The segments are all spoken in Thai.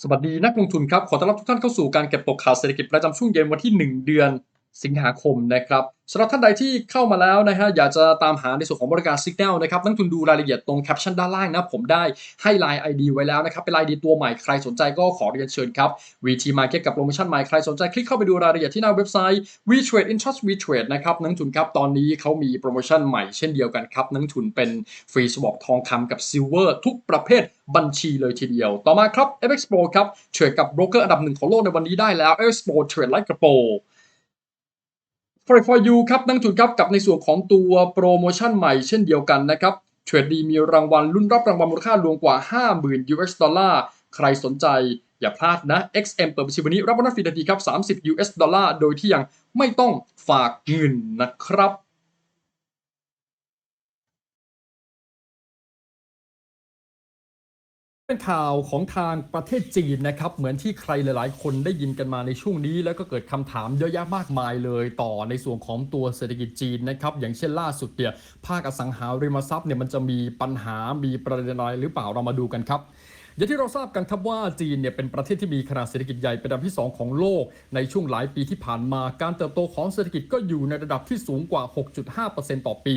สวัสดีนักลงทุนครับ ขอต้อนรับทุกท่านเข้าสู่การเก็บตกข่าวเศรษฐกิจประจำช่วงเย็นวันที่ 1 เดือน สิงหาคมนะครับสำหรับท่านใดที่เข้ามาแล้วนะฮะอยากจะตามหาในส่วนของบริการ Signal นะครับนักทุนดูรายละเอียดตรงแคปชั่นด้านล่างนะผมได้ให้ไลน์ ID ไว้แล้วนะครับ เป็นไลน์ดีตัวใหม่ใครสนใจก็ขอเรียนเชิญครับ VT Market กับโปรโมชั่นใหม่ใครสนใจคลิกเข้าไปดูรายละเอียดที่หน้าเว็บไซต์ WeTrade Intrust WeTrade นะครับนักทุนครับตอนนี้เขามีโปรโมชั่นใหม่เช่นเดียวกันครับนักทุนเป็นฟรีสวอปทองคำกับซิลเวอร์ทุกประเภทบัญชีเลยทีเดียว ต่อมาครับ FX Pro ครับเทรดกับโบรกเกอร์อันดับหนึ่งของโลกในวันนี้ได้แล้ว FX Pro เทรดไลท์กระโป For for you ครับนักลงทุนครับกับในส่วนของตัวโปรโมชั่นใหม่เช่นเดียวกันนะครับเทรดดีมีรางวัลรุ่นรับรางวัลมูลค่ารวมกว่า 50,000 US ดอลลาร์ใครสนใจอย่าพลาดนะ XM เปิดบัญชีวันนี้รับโบนัสฟรีทันทีครับ 30 US ดอลลาร์โดยที่ยังไม่ต้องฝากเงินนะครับ เป็นข่าวของทางประเทศจีนนะครับ เหมือนที่ใครหลาย ๆ คนได้ยินกันมาในช่วงนี้ แล้วก็เกิดคำถามเยอะแยะมากมายเลยต่อในส่วนของตัวเศรษฐกิจจีนนะครับ อย่างเช่นล่าสุดเนี่ยภาคอสังหาริมทรัพย์เนี่ยมันจะมีปัญหามีประเด็นอะไรหรือเปล่าเรามาดูกันครับ อย่างที่เราทราบกันครับว่าจีนเนี่ยเป็นประเทศที่มีขนาดเศรษฐกิจใหญ่เป็นอันดับที่ 2 ของโลก ในช่วงหลายปีที่ผ่านมาการเติบโตของเศรษฐกิจก็อยู่ในระดับที่สูงกว่า 6.5%ต่อปี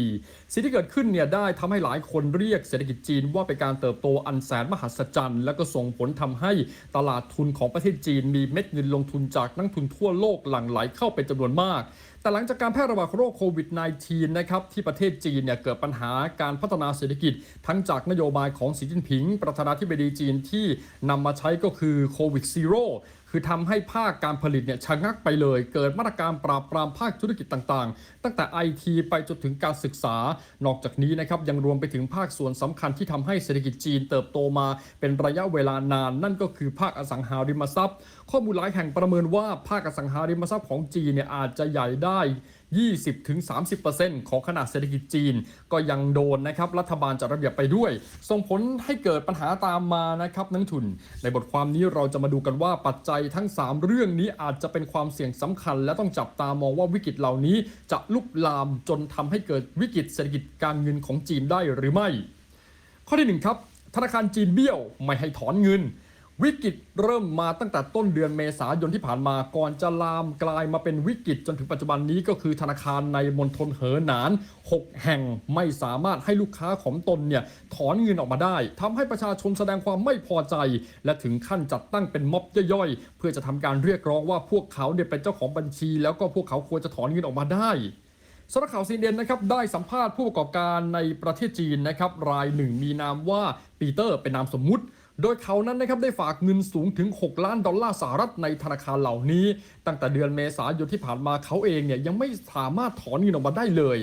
สิ่งที่เกิดขึ้นเนี่ยได้ทำให้หลายคนเรียกเศรษฐกิจจีนว่าเป็นการเติบโตอันแสนมหัศจรรย์และก็ส่งผลทำให้ตลาดทุนของประเทศจีน มีเม็ดเงินลงทุนจากนักทุนทั่วโลกหลั่งไหลเข้าเป็นจำนวนมาก แต่หลังจากการแพร่ระบาดโรคโควิด -19 นะครับที่ประเทศจีนเนี่ยเกิดปัญหาการพัฒนาเศรษฐกิจ ทั้งจากนโยบายของสีจิ้นผิง ประธานาธิบดีจีนที่นำมาใช้ก็คือโควิดซีโร่ คือทำให้ภาคการผลิตเนี่ยชะงักไปเลย เกิดมาตรการปราบปรามภาคธุรกิจต่างๆ ตั้งแต่ไอทีไปจนถึงการศึกษา นอกจากนี้นะครับยังรวมไปถึงภาคส่วนสำคัญที่ทำให้เศรษฐกิจจีนเติบโตมาเป็นระยะเวลานาน นั่นก็คือภาคอสังหาริมทรัพย์ ข้อมูลหลายแห่งประเมินว่าภาคอสังหาริมทรัพย์ของจีนเนี่ยอาจจะใหญ่ได้ 20-30%ของขนาดเศรษฐกิจจีน ก็ยังโดนนะครับรัฐบาลจัดระเบียบไปด้วย ส่งผลให้เกิดปัญหาตามมานะครับนักทุน ในบทความนี้เราจะมาดูกันว่าปัจจัยทั้ง 3 เรื่องนี้อาจจะเป็นความเสี่ยงสำคัญ และต้องจับตามองว่าวิกฤตเหล่านี้จะลุกลามจนทำให้เกิดวิกฤตเศรษฐกิจการเงินของจีนได้หรือไม่ ข้อที่หนึ่งครับธนาคารจีนเบี้ยวไม่ให้ถอนเงิน วิกฤตเริ่มมาตั้งแต่ต้นเดือนเมษายนที่ผ่านมาก่อนจะลามกลายมาเป็นวิกฤตจนถึงปัจจุบันนี้ก็คือธนาคารในมณฑลเหอหนาน 6 แห่งไม่สามารถให้ลูกค้าของตนเนี่ยถอนเงินออกมาได้ทำให้ประชาชนแสดงความไม่พอใจ และถึงขั้นจัดตั้งเป็นม็อบย่อยๆ เพื่อจะทำการเรียกร้องว่าพวกเขาเนี่ยเป็นเจ้าของบัญชี แล้วก็พวกเขาควรจะถอนเงินออกมาได้สำนักข่าวซีเดนนะครับได้สัมภาษณ์ผู้ประกอบการในประเทศจีนนะครับรายหนึ่งมีนามว่าปีเตอร์เป็นนามสมมุติ โดยเขานั้นนะครับได้ฝากเงินสูงถึง 6 ล้านดอลลาร์สหรัฐในธนาคารเหล่านี้ ตั้งแต่เดือนเมษายนที่ผ่านมาเขาเองเนี่ยยังไม่สามารถถอนเงินออกมาได้เลย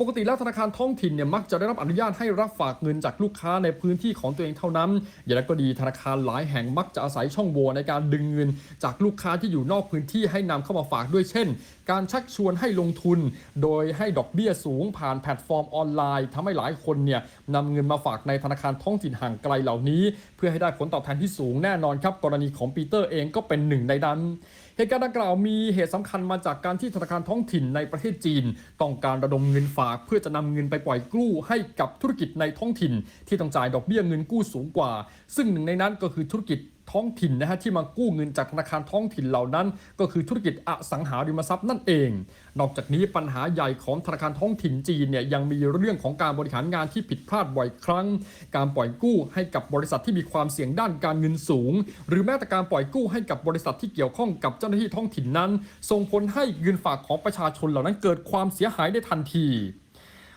ปกติแล้วธนาคารท้องถิ่นเนี่ยมักจะได้รับอนุญาตให้รับฝากเงินจากลูกค้าในพื้นที่ของตัวเองเท่านั้น อย่างไรก็ดีธนาคารหลายแห่งมักจะอาศัยช่องโหว่ในการดึงเงิน จากลูกค้าที่อยู่นอกพื้นที่ให้นำเข้ามาฝากด้วยเช่น การชักชวนให้ลงทุน โดยให้ดอกเบี้ยสูงผ่านแพลตฟอร์มออนไลน์ทำให้หลายคนเนี่ยนำเงินมาฝากในธนาคารท้องถิ่นห่างไกลเหล่านี้ เพื่อให้ได้ผลตอบแทนที่สูงแน่นอนครับกรณีของปีเตอร์เองก็เป็นหนึ่งในนั้น เหตุการณ์ดังกล่าวมีเหตุสำคัญมาจากการที่ธนาคารท้องถิ่นในประเทศจีน ต้องการระดมเงินฝากเพื่อจะนำเงินไปปล่อยกู้ให้กับธุรกิจในท้องถิ่น ที่ต้องจ่ายดอกเบี้ยเงินกู้สูงกว่า ซึ่งหนึ่งในนั้นก็คือธุรกิจ ท้องถิ่นนะฮะที่มากู้เงินจากธนาคารท้องถิ่นเหล่านั้น ก็คือธุรกิจอสังหาริมทรัพย์นั่นเอง นอกจากนี้ปัญหาใหญ่ของธนาคารท้องถิ่นจีนเนี่ยยังมีเรื่องของการบริหารงานที่ผิดพลาดบ่อยครั้ง การปล่อยกู้ให้กับบริษัทที่มีความเสี่ยงด้านการเงินสูง หรือแม้แต่การปล่อยกู้ให้กับบริษัทที่เกี่ยวข้องกับเจ้าหน้าที่ท้องถิ่นนั้น ส่งผลให้เงินฝากของประชาชนเหล่านั้นเกิดความเสียหายได้ทันที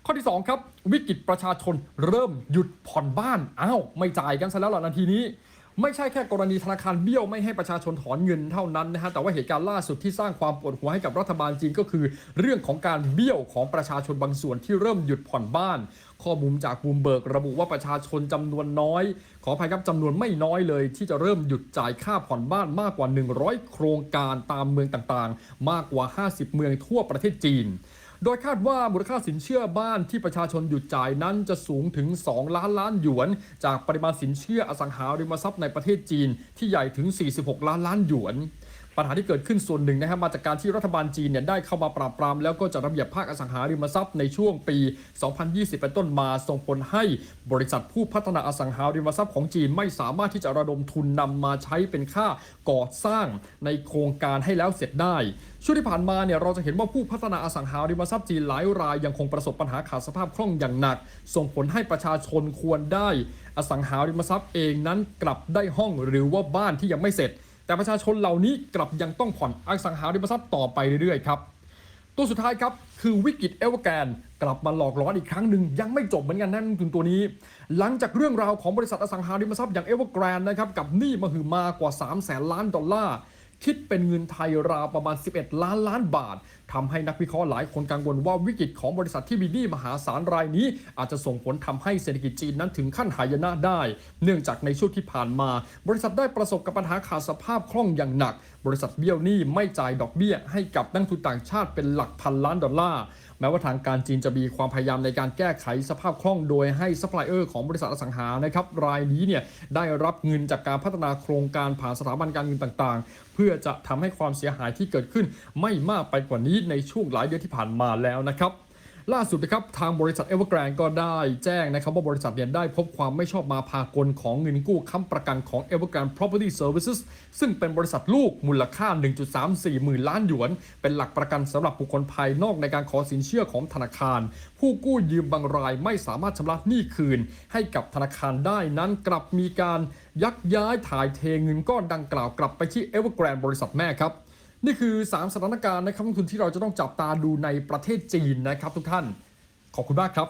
ข้อที่ 2 ครับ วิกฤตประชาชนเริ่มหยุดผ่อนบ้านอ้าวไม่จ่ายกันซะแล้วล่ะนาทีนี้ ไม่ใช่แค่กรณีธนาคารเบี้ยวไม่ให้ประชาชนถอนเงินเท่านั้นนะฮะ แต่ว่าเหตุการณ์ล่าสุดที่สร้างความปวดหัวให้กับรัฐบาลจีนก็คือ เรื่องของการเบี้ยวของประชาชนบางส่วนที่เริ่มหยุดผ่อนบ้าน ข้อมูลจากบูมเบิร์กระบุว่าประชาชนจำนวนน้อย ขออภัยครับจำนวนไม่น้อยเลย ที่จะเริ่มหยุดจ่ายค่าผ่อนบ้านมากกว่า 100 โครงการตามเมืองต่างๆ มากกว่า 50 เมืองทั่วประเทศจีน โดยคาดว่ามูลค่าสินเชื่อบ้านที่ประชาชนหยุดจ่ายนั้นจะสูงถึง 2 ล้านล้านหยวน จากปริมาณสินเชื่ออสังหาริมทรัพย์ในประเทศจีนที่ใหญ่ถึง 46 ล้านล้านหยวน ปัญหาที่เกิดขึ้นส่วนหนึ่งนะครับมาจากการที่รัฐบาลจีนเนี่ยได้เข้ามาปราบปราม แล้วก็จัดระเบียบภาคอสังหาริมทรัพย์ในช่วงปี 2020 เป็นต้นมาส่งผลให้บริษัทผู้พัฒนาอสังหาริมทรัพย์ของจีนไม่สามารถที่จะระดมทุนนำมาใช้เป็นค่าก่อสร้างในโครงการให้แล้วเสร็จได้ช่วงที่ผ่านมาเนี่ยเราจะเห็นว่าผู้พัฒนาอสังหาริมทรัพย์จีนหลายรายยังคงประสบปัญหาขาดสภาพคล่องอย่างหนัก ส่งผลให้ประชาชนควรได้ อสังหาริมทรัพย์เองนั้นกลับได้ห้องหรือว่าบ้านที่ยังไม่เสร็จ แต่ประชาชนเหล่านี้กลับยังต้องผ่อนอสังหาริมทรัพย์ต่อไปเรื่อยๆครับตัวสุดท้ายครับคือวิกฤตเอเวอร์แกนกลับมาหลอกหลอนอีกครั้งหนึ่งยังไม่จบเหมือนกันนั่นถึงตัวนี้ หลังจากเรื่องราวของบริษัทอสังหาริมทรัพย์อย่างเอเวอร์แกรนนะครับกับหนี้มหึมากว่า 3 0 0แสนล้านดอลลาร์ คิดเป็นเงินไทยราวประมาณ 11 ล้านล้านบาททำให้นักวิเคราะห์หลายคนกังวลว่าวิกฤตของบริษัทที่มีหนี้มหาศาลรายนี้ อาจจะส่งผลทำให้เศรษฐกิจจีนนั้นถึงขั้นหายนะได้ เนื่องจากในช่วงที่ผ่านมา บริษัทได้ประสบกับปัญหาขาดสภาพคล่องอย่างหนัก บริษัทเบี้ยวหนี้ไม่จ่ายดอกเบี้ย ให้กับนักทุนต่างชาติเป็นหลักพันล้านดอลลาร์แม้ว่าทางการจีนจะมีความพยายามในการแก้ไขสภาพคล่องโดยให้ซัพพลายเออร์ของบริษัทอสังหานะครับรายนี้เนี่ยได้รับเงินจากการพัฒนาโครงการผ่านสถาบันการเงินต่างๆ พื่อจะทำให้ความเสียหายที่เกิดขึ้นไม่มากไปกว่านี้ในช่วงหลายเดือนที่ผ่านมาแล้วนะครับ ล่าสุดนะครับทางบริษัทเอเวอร์แกรนก็ได้แจ้งนะครับว่าบริษัทเนี่ยได้พบความไม่ชอบมาพากลของเงินกู้ค้ำประกันของ Evergrande Property Services ซึ่งเป็นบริษัทลูกมูลค่า 1.34 หมื่นล้านหยวน เป็นหลักประกันสำหรับบุคคลภายนอกในการขอสินเชื่อของธนาคาร ผู้กู้ยืมบางรายไม่สามารถชำระหนี้คืน ให้กับธนาคารได้นั้นกลับมีการยักย้ายถ่ายเทเงินก้อนดังกล่าวกลับไปที่ Evergrande บริษัทแม่ครับ นี่คือ 3 สถานการณ์นะครับลงทุนที่เราจะต้องจับตาดูในประเทศจีนนะครับทุกท่าน ขอบคุณมากครับ